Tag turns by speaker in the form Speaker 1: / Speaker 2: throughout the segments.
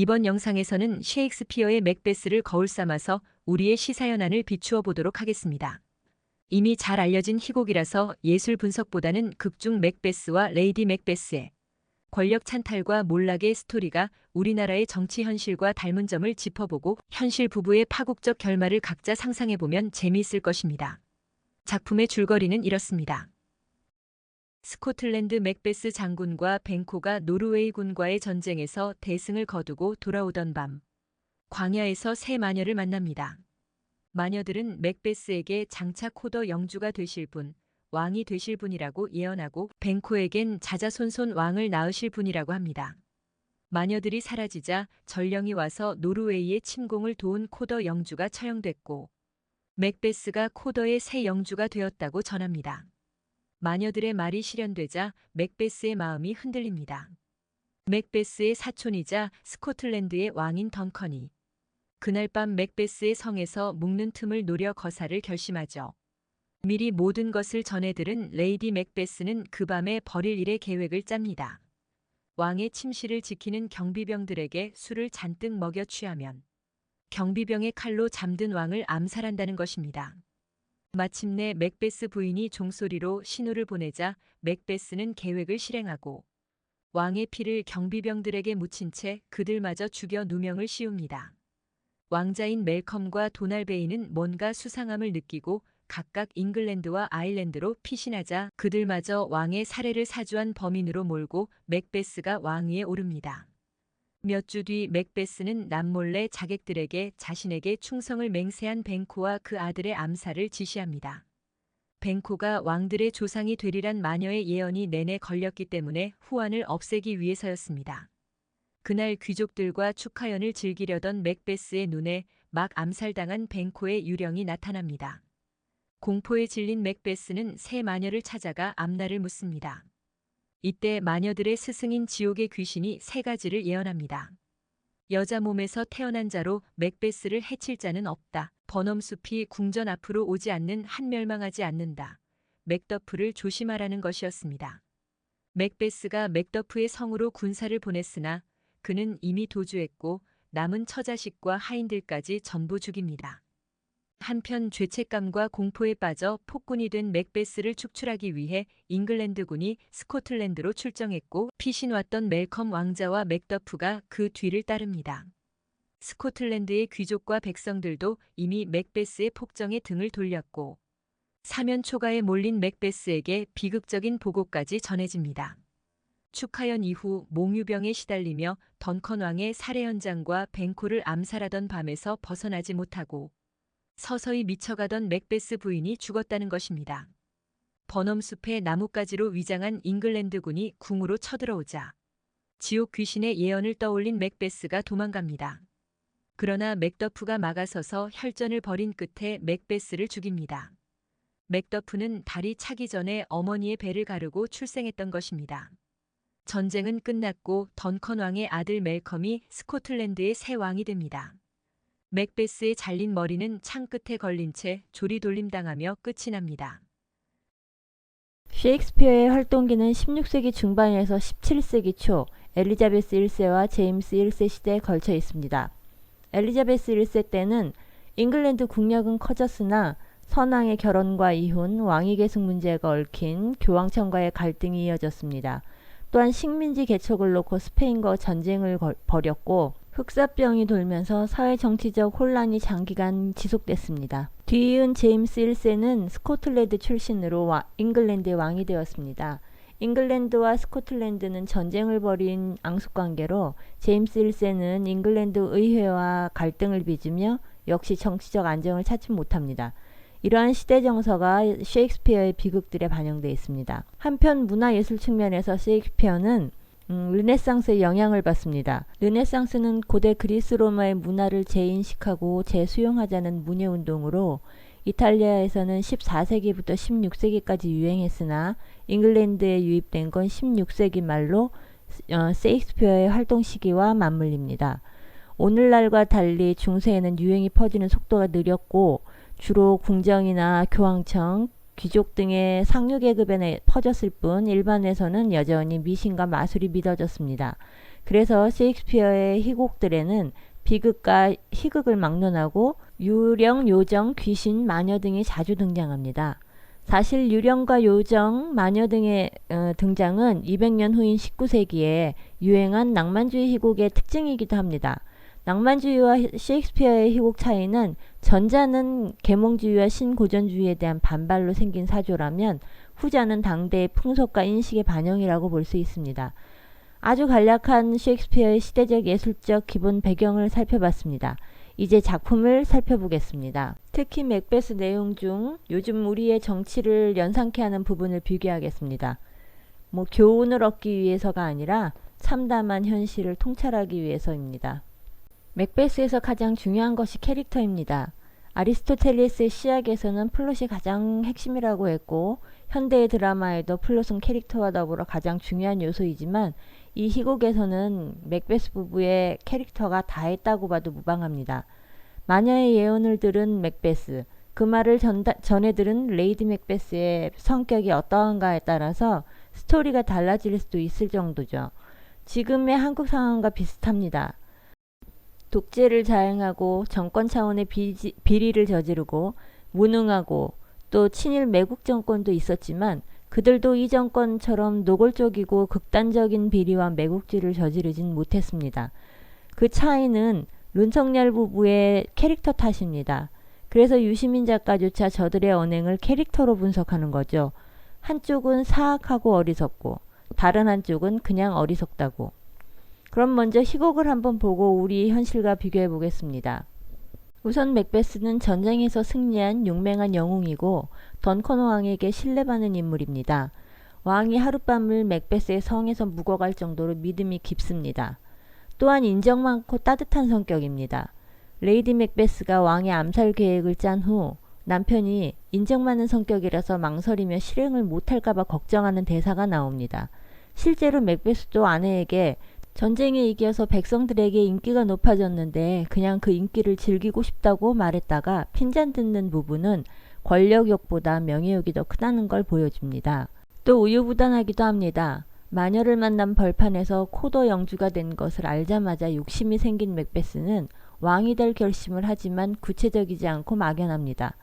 Speaker 1: 이번 영상에서는 셰익스피어의 맥베스를 거울 삼아서 우리의 시사연안을 비추어 보도록 하겠습니다. 이미 잘 알려진 희곡이라서 예술 분석보다는 극중 맥베스와 레이디 맥베스의 권력 찬탈과 몰락의 스토리가 우리나라의 정치 현실과 닮은 점을 짚어보고 현실 부부의 파국적 결말을 각자 상상해보면 재미있을 것입니다. 작품의 줄거리는 이렇습니다. 스코틀랜드 맥베스 장군과 벤코가 노르웨이 군과의 전쟁에서 대승을 거두고 돌아오던 밤, 광야에서 새 마녀를 만납니다. 마녀들은 맥베스에게 장차 코더 영주가 되실 분, 왕이 되실 분이라고 예언하고 벤코에겐 자자손손 왕을 낳으실 분이라고 합니다. 마녀들이 사라지자 전령이 와서 노르웨이의 침공을 도운 코더 영주가 처형됐고 맥베스가 코더의 새 영주가 되었다고 전합니다. 마녀들의 말이 실현되자 맥베스의 마음이 흔들립니다. 맥베스의 사촌이자 스코틀랜드의 왕인 던컨이 그날 밤 맥베스의 성에서 묵는 틈을 노려 거사를 결심하죠. 미리 모든 것을 전해들은 레이디 맥베스는 그 밤에 벌일 일의 계획을 짭니다. 왕의 침실을 지키는 경비병들에게 술을 잔뜩 먹여 취하면 경비병의 칼로 잠든 왕을 암살한다는 것입니다. 마침내 맥베스 부인이 종소리로 신호를 보내자 맥베스는 계획을 실행하고 왕의 피를 경비병들에게 묻힌 채 그들마저 죽여 누명을 씌웁니다. 왕자인 멜컴과 도날베이는 뭔가 수상함을 느끼고 각각 잉글랜드와 아일랜드로 피신하자 그들마저 왕의 살해를 사주한 범인으로 몰고 맥베스가 왕위에 오릅니다. 몇 주 뒤 맥베스는 남몰래 자객들에게 자신에게 충성을 맹세한 벤코와 그 아들의 암살을 지시합니다. 벤코가 왕들의 조상이 되리란 마녀의 예언이 내내 걸렸기 때문에 후환을 없애기 위해서였습니다. 그날 귀족들과 축하연을 즐기려던 맥베스의 눈에 막 암살당한 벤코의 유령이 나타납니다. 공포에 질린 맥베스는 새 마녀를 찾아가 앞날을 묻습니다. 이때 마녀들의 스승인 지옥의 귀신이 세 가지를 예언합니다. 여자 몸에서 태어난 자로 맥베스를 해칠 자는 없다. 버넘숲이 궁전 앞으로 오지 않는 한 멸망하지 않는다. 맥더프를 조심하라는 것이었습니다. 맥베스가 맥더프의 성으로 군사를 보냈으나 그는 이미 도주했고 남은 처자식과 하인들까지 전부 죽입니다. 한편 죄책감과 공포에 빠져 폭군이 된 맥베스를 축출하기 위해 잉글랜드군이 스코틀랜드로 출정했고 피신 왔던 멜컴 왕자와 맥더프가 그 뒤를 따릅니다. 스코틀랜드의 귀족과 백성들도 이미 맥베스의 폭정에 등을 돌렸고 사면 초가에 몰린 맥베스에게 비극적인 보고까지 전해집니다. 축하연 이후 몽유병에 시달리며 던컨 왕의 살해 현장과 벤코를 암살하던 밤에서 벗어나지 못하고 서서히 미쳐가던 맥베스 부인이 죽었다는 것입니다. 버넘숲의 나뭇가지로 위장한 잉글랜드군이 궁으로 쳐들어오자 지옥 귀신의 예언을 떠올린 맥베스가 도망갑니다. 그러나 맥더프가 막아서서 혈전을 벌인 끝에 맥베스를 죽입니다. 맥더프는 달이 차기 전에 어머니의 배를 가르고 출생했던 것입니다. 전쟁은 끝났고 던컨 왕의 아들 멜컴이 스코틀랜드의 새 왕이 됩니다. 맥베스의 잘린 머리는 창 끝에 걸린 채 조리돌림당하며 끝이 납니다.
Speaker 2: 셰익스피어의 활동기는 16세기 중반에서 17세기 초 엘리자베스 1세와 제임스 1세 시대에 걸쳐 있습니다. 엘리자베스 1세 때는 잉글랜드 국력은 커졌으나 선왕의 결혼과 이혼, 왕위 계승 문제가 얽힌 교황청과의 갈등이 이어졌습니다. 또한 식민지 개척을 놓고 스페인과 전쟁을 걸- 벌였고 흑사병이 돌면서 사회 정치적 혼란이 장기간 지속됐습니다. 뒤이은 제임스 1세는 스코틀랜드 출신으로 와- 잉글랜드의 왕이 되었습니다. 잉글랜드와 스코틀랜드는 전쟁을 벌인 앙숙 관계로 제임스 1세는 잉글랜드 의회와 갈등을 빚으며 역시 정치적 안정을 찾지 못합니다. 이러한 시대 정서가 셰익스피어의 비극들에 반영되어 있습니다. 한편 문화예술 측면에서 셰익스피어는 음, 르네상스의 영향을 받습니다. 르네상스는 고대 그리스 로마의 문화를 재인식하고 재수용하자는 문예 운동으로 이탈리아에서는 14세기부터 16세기까지 유행했으나 잉글랜드에 유입된 건 16세기 말로 어, 셰익스피어의 활동 시기와 맞물립니다. 오늘날과 달리 중세에는 유행이 퍼지는 속도가 느렸고 주로 궁정이나 교황청, 귀족 등의 상류 계급에 퍼졌을 뿐 일반에서는 여전히 미신과 마술이 믿어졌습니다. 그래서 셰익스피어의 희곡들에는 비극과 희극을 막론하고 유령, 요정, 귀신, 마녀 등이 자주 등장합니다. 사실 유령과 요정, 마녀 등의 어, 등장은 200년 후인 19세기에 유행한 낭만주의 희곡의 특징이기도 합니다. 낭만주의와 셰익스피어의 희곡 차이는 전자는 계몽주의와 신고전주의에 대한 반발로 생긴 사조라면 후자는 당대의 풍속과 인식의 반영이라고 볼 수 있습니다. 아주 간략한 셰익스피어의 시대적 예술적 기본 배경을 살펴봤습니다. 이제 작품을 살펴보겠습니다. 특히 맥베스 내용 중 요즘 우리의 정치를 연상케 하는 부분을 비교하겠습니다. 뭐 교훈을 얻기 위해서가 아니라 참담한 현실을 통찰하기 위해서입니다. 맥베스에서 가장 중요한 것이 캐릭터입니다. 아리스토텔레스의 시작에서는 플롯이 가장 핵심이라고 했고 현대의 드라마에도 플롯은 캐릭터와 더불어 가장 중요한 요소이지만 이 희곡에서는 맥베스 부부의 캐릭터가 다했다고 봐도 무방합니다. 마녀의 예언을 들은 맥베스, 그 말을 전다, 전해 들은 레이디 맥베스의 성격이 어떠한가에 따라서 스토리가 달라질 수도 있을 정도죠. 지금의 한국 상황과 비슷합니다. 독재를 자행하고 정권 차원의 비지, 비리를 저지르고 무능하고 또 친일 매국 정권도 있었지만 그들도 이 정권처럼 노골적이고 극단적인 비리와 매국지를 저지르진 못했습니다. 그 차이는 룬석열 부부의 캐릭터 탓입니다. 그래서 유시민 작가조차 저들의 언행을 캐릭터로 분석하는 거죠. 한쪽은 사악하고 어리석고 다른 한쪽은 그냥 어리석다고. 그럼 먼저 희곡을 한번 보고 우리 현실과 비교해 보겠습니다. 우선 맥베스는 전쟁에서 승리한 용맹한 영웅이고 던컨 왕에게 신뢰받는 인물입니다. 왕이 하룻밤을 맥베스의 성에서 묵어갈 정도로 믿음이 깊습니다. 또한 인정 많고 따뜻한 성격입니다. 레이디 맥베스가 왕의 암살 계획을 짠 후 남편이 인정 많은 성격이라서 망설이며 실행을 못할까봐 걱정하는 대사가 나옵니다. 실제로 맥베스도 아내에게 전쟁에 이겨서 백성들에게 인기가 높아졌는데 그냥 그 인기를 즐기고 싶다고 말했다가 핀잔 듣는 부분은 권력욕보다 명예욕이 더 크다는 걸 보여줍니다. 또 우유부단하기도 합니다. 마녀를 만난 벌판에서 코더 영주가 된 것을 알자마자 욕심이 생긴 맥베스는 왕이 될 결심을 하지만 구체적이지 않고 막연합니다.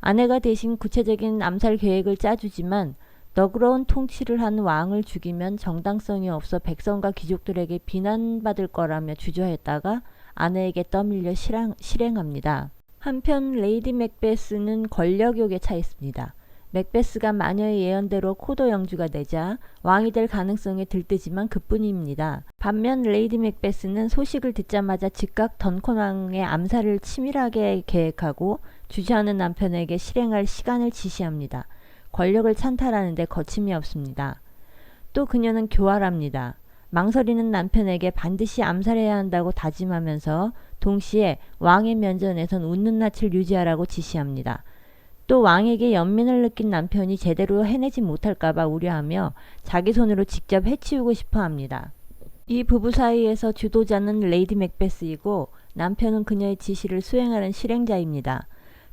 Speaker 2: 아내가 대신 구체적인 암살 계획을 짜주지만 너그러운 통치를 한 왕을 죽이면 정당성이 없어 백성과 귀족들에게 비난받을 거라며 주저했다가 아내에게 떠밀려 실행, 실행합니다. 한편 레이디 맥베스는 권력욕에 차 있습니다. 맥베스가 마녀의 예언대로 코도 영주가 되자 왕이 될 가능성이 들뜨지만 그뿐입니다. 반면 레이디 맥베스는 소식을 듣자마자 즉각 던콘 왕의 암살을 치밀하게 계획하고 주저하는 남편에게 실행할 시간을 지시합니다. 권력을 찬탈하는데 거침이 없습니다. 또 그녀는 교활합니다. 망설이는 남편에게 반드시 암살해야 한다고 다짐하면서 동시에 왕의 면전에선 웃는 낯을 유지하라고 지시합니다. 또 왕에게 연민을 느낀 남편이 제대로 해내지 못할까봐 우려하며 자기 손으로 직접 해치우고 싶어 합니다. 이 부부 사이에서 주도자는 레이디 맥베스이고 남편은 그녀의 지시를 수행하는 실행자입니다.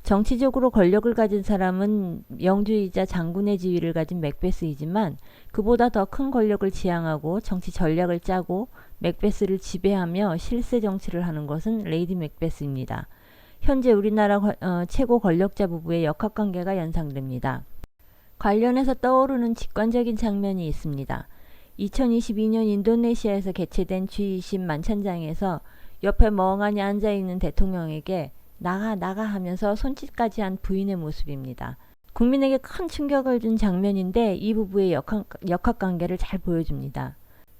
Speaker 2: 정치적으로 권력을 가진 사람은 영주이자 장군의 지위를 가진 맥베스이지만 그보다 더 큰 권력을 지향하고 정치 전략을 짜고 맥베스를 지배하며 실세 정치를 하는 것은 레이디 맥베스입니다. 현재 우리나라 어, 최고 권력자 부부의 역학관계가 연상됩니다. 관련해서 떠오르는 직관적인 장면이 있습니다. 2022년 인도네시아에서 개최된 G20 만찬장에서 옆에 멍하니 앉아있는 대통령에게 나가 나가 하면서 손짓까지 한 부인의 모습입니다. 국민에게 큰 충격을 준 장면인데 이 부부의 역학, 역학관계를 잘 보여줍니다.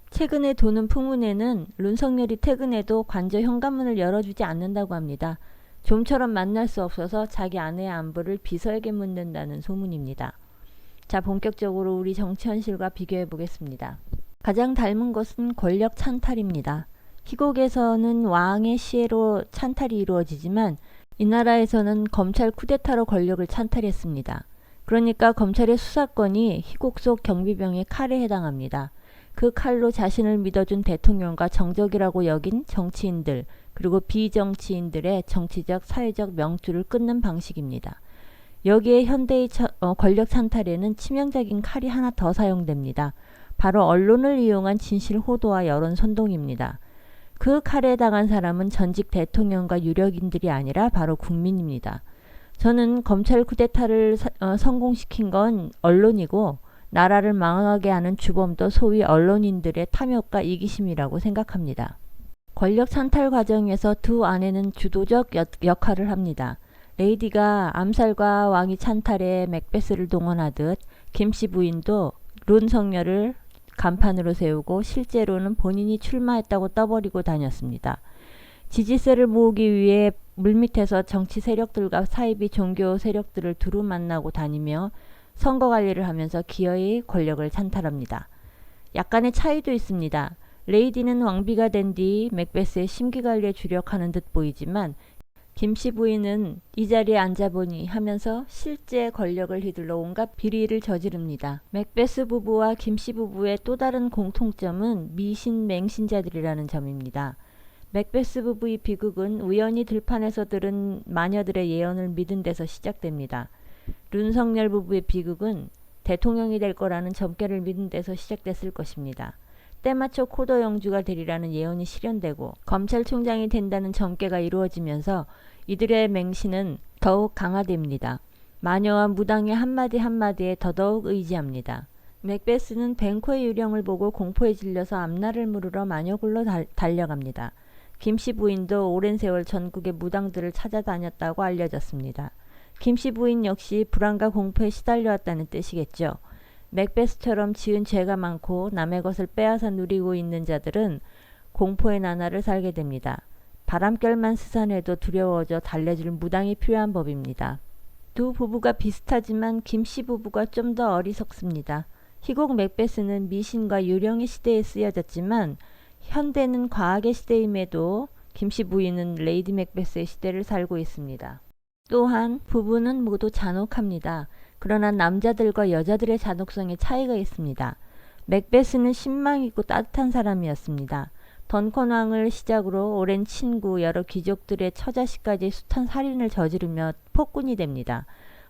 Speaker 2: 최근에 도는 풍문에는 룬석열이 퇴근해도 관저 현관문을 열어주지 않는다고 합니다. 좀처럼 만날 수 없어서 자기 아내의 안부를 비서에게 묻는다는 소문입니다. 자, 본격적으로 우리 정치 현실과 비교해 보겠습니다. 가장 닮은 것은 권력 찬탈입니다. 희곡에서는 왕의 시해로 찬탈이 이루어지지만 이 나라에서는 검찰 쿠데타로 권력을 찬탈했습니다. 그러니까 검찰의 수사권이 희곡 속 경비병의 칼에 해당합니다. 그 칼로 자신을 믿어준 대통령과 정적이라고 여긴 정치인들, 그리고 비정치인들의 정치적, 사회적 명주를 끊는 방식입니다. 여기에 현대의 처, 어, 권력 찬탈에는 치명적인 칼이 하나 더 사용됩니다. 바로 언론을 이용한 진실 호도와 여론 선동입니다. 그 칼에 당한 사람은 전직 대통령과 유력인들이 아니라 바로 국민입니다. 저는 검찰 쿠데타를 사- 어, 성공시킨 건 언론이고 나라를 망하게 하는 주범도 소위 언론인들의 탐욕과 이기심이라고 생각합니다. 권력 찬탈 과정에서 두 아내는 주도적 역- 역할을 합니다. 레이디가 암살과 왕위 찬탈에 맥베스를 동원하듯 김씨 부인도 룬 성녀를 간판으로 세우고 실제로는 본인이 출마했다고 떠버리고 다녔습니다. 지지세를 모으기 위해 물밑에서 정치 세력들과 사이비 종교 세력들을 두루 만나고 다니며 선거 관리를 하면서 기어이 권력을 찬탈합니다. 약간의 차이도 있습니다. 레이디는 왕비가 된 뒤 맥베스의 심기 관리에 주력하는 듯 보이지만 김씨 부인은 이 자리에 앉아보니 하면서 실제 권력을 휘둘러 온갖 비리를 저지릅니다. 맥베스 부부와 김씨 부부의 또 다른 공통점은 미신 맹신자들이라는 점입니다. 맥베스 부부의 비극은 우연히 들판에서 들은 마녀들의 예언을 믿은 데서 시작됩니다. 룬석열 부부의 비극은 대통령이 될 거라는 점괘를 믿은 데서 시작됐을 것입니다. 때맞춰 코더 영주가 되리라는 예언이 실현되고 검찰총장이 된다는 점괘가 이루어지면서 이들의 맹신은 더욱 강화됩니다. 마녀와 무당의 한마디 한마디에 더더욱 의지합니다. 맥베스는 뱅코의 유령을 보고 공포에 질려서 앞날을 물으러 마녀굴로 달, 달려갑니다. 김씨 부인도 오랜 세월 전국의 무당들을 찾아다녔다고 알려졌습니다. 김씨 부인 역시 불안과 공포에 시달려왔다는 뜻이겠죠. 맥베스처럼 지은 죄가 많고 남의 것을 빼앗아 누리고 있는 자들은 공포의 나날을 살게 됩니다. 바람결만 스산해도 두려워져 달래줄 무당이 필요한 법입니다. 두 부부가 비슷하지만 김씨 부부가 좀 더 어리석습니다. 희곡 맥베스는 미신과 유령의 시대에 쓰여졌지만 현대는 과학의 시대임에도 김씨 부인은 레이디 맥베스의 시대를 살고 있습니다. 또한 부부는 모두 잔혹합니다. 그러나 남자들과 여자들의 잔혹성에 차이가 있습니다. 맥베스는 신망 있고 따뜻한 사람이었습니다. 던컨 왕을 시작으로 오랜 친구, 여러 귀족들의 처자식까지 숱한 살인을 저지르며 폭군이 됩니다.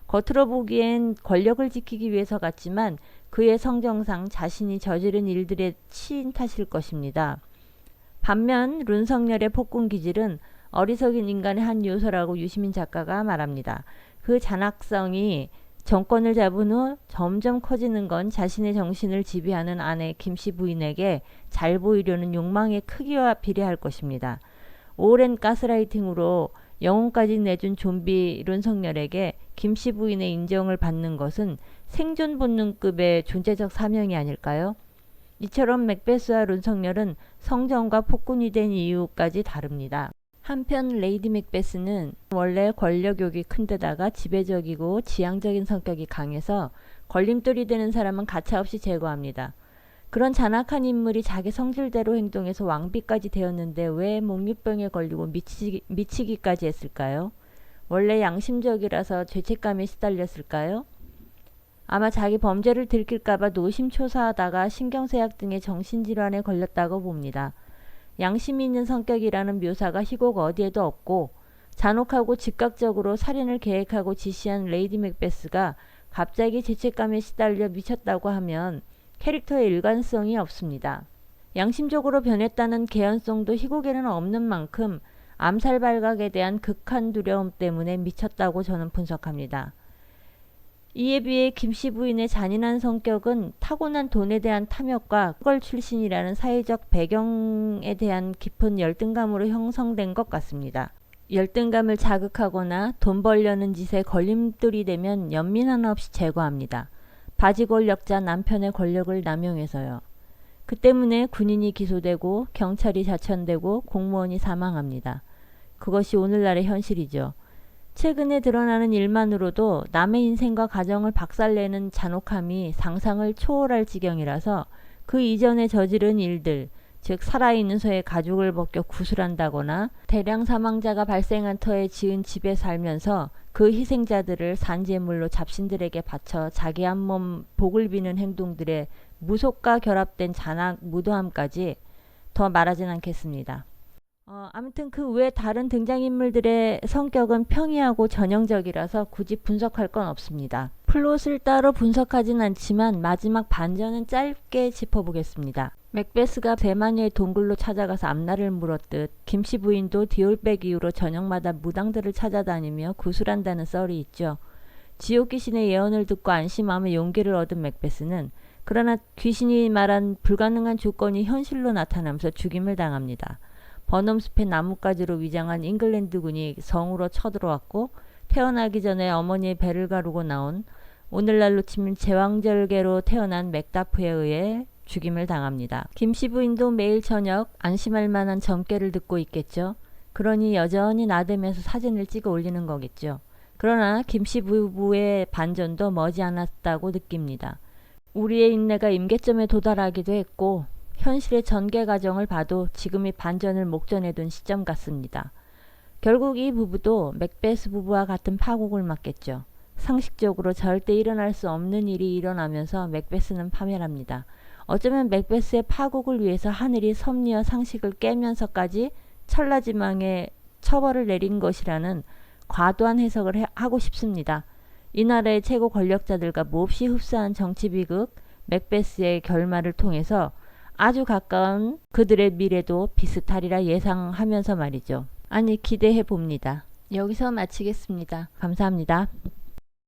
Speaker 2: 겉으로 보기엔 권력을 지키기 위해서 같지만 그의 성정상 자신이 저지른 일들의 치인 탓일 것입니다. 반면 룬석열의 폭군 기질은 어리석인 인간의 한 요소라고 유시민 작가가 말합니다. 그 잔악성이 정권을 잡은 후 점점 커지는 건 자신의 정신을 지배하는 아내 김씨 부인에게 잘 보이려는 욕망의 크기와 비례할 것입니다. 오랜 가스라이팅으로 영혼까지 내준 좀비 룬석열에게 김씨 부인의 인정을 받는 것은 생존 본능급의 존재적 사명이 아닐까요? 이처럼 맥베스와 룬석열은 성전과 폭군이 된 이유까지 다릅니다. 한편 레이디 맥베스는 원래 권력욕이 큰 데다가 지배적이고 지향적인 성격이 강해서 걸림돌이 되는 사람은 가차없이 제거합니다. 그런 잔악한 인물이 자기 성질대로 행동해서 왕비까지 되었는데 왜 목류병에 걸리고 미치기, 미치기까지 했을까요? 원래 양심적이라서 죄책감에 시달렸을까요? 아마 자기 범죄를 들킬까봐 노심초사하다가 신경쇠약 등의 정신질환에 걸렸다고 봅니다. 양심이 있는 성격이라는 묘사가 희곡 어디에도 없고 잔혹하고 즉각적으로 살인을 계획하고 지시한 레이디 맥베스가 갑자기 죄책감에 시달려 미쳤다고 하면 캐릭터의 일관성이 없습니다. 양심적으로 변했다는 개연성도 희곡에는 없는 만큼 암살 발각에 대한 극한 두려움 때문에 미쳤다고 저는 분석합니다. 이에 비해 김씨 부인의 잔인한 성격은 타고난 돈에 대한 탐욕과 걸 출신이라는 사회적 배경에 대한 깊은 열등감으로 형성된 것 같습니다. 열등감을 자극하거나 돈 벌려는 짓에 걸림돌이 되면 연민 하나 없이 제거합니다. 바지 권력자 남편의 권력을 남용해서요. 그 때문에 군인이 기소되고 경찰이 자천되고 공무원이 사망합니다. 그것이 오늘날의 현실이죠. 최근에 드러나는 일만으로도 남의 인생과 가정을 박살내는 잔혹함이 상상을 초월할 지경이라서 그 이전에 저지른 일들, 즉 살아있는 소의 가죽을 벗겨 구슬한다거나 대량 사망자가 발생한 터에 지은 집에 살면서 그 희생자들을 산재물로 잡신들에게 바쳐 자기 한 몸 복을 비는 행동들의 무속과 결합된 잔악 무도함까지 더 말하진 않겠습니다. 어, 아무튼 그 외 다른 등장인물들의 성격은 평이하고 전형적이라서 굳이 분석할 건 없습니다. 플롯을 따로 분석하진 않지만 마지막 반전은 짧게 짚어보겠습니다. 맥베스가 대마니의 동굴로 찾아가서 앞날을 물었듯 김씨 부인도 디올백 이후로 저녁마다 무당들을 찾아다니며 구술한다는 썰이 있죠. 지옥 귀신의 예언을 듣고 안심하며 용기를 얻은 맥베스는 그러나 귀신이 말한 불가능한 조건이 현실로 나타나면서 죽임을 당합니다. 버넘숲의 나뭇가지로 위장한 잉글랜드군이 성으로 쳐들어왔고 태어나기 전에 어머니의 배를 가르고 나온 오늘날로 치면 제왕절개로 태어난 맥다프에 의해 죽임을 당합니다. 김씨 부인도 매일 저녁 안심할 만한 점괘를 듣고 있겠죠. 그러니 여전히 나대면서 사진을 찍어 올리는 거겠죠. 그러나 김씨 부부의 반전도 머지않았다고 느낍니다. 우리의 인내가 임계점에 도달하기도 했고 현실의 전개 과정을 봐도 지금이 반전을 목전에 둔 시점 같습니다. 결국 이 부부도 맥베스 부부와 같은 파국을 맞겠죠. 상식적으로 절대 일어날 수 없는 일이 일어나면서 맥베스는 파멸합니다. 어쩌면 맥베스의 파국을 위해서 하늘이 섭리와 상식을 깨면서까지 천라지망에 처벌을 내린 것이라는 과도한 해석을 해- 하고 싶습니다. 이 나라의 최고 권력자들과 몹시 흡사한 정치 비극 맥베스의 결말을 통해서 아주 가까운 그들의 미래도 비슷하리라 예상하면서 말이죠. 아니 기대해 봅니다. 여기서 마치겠습니다. 감사합니다.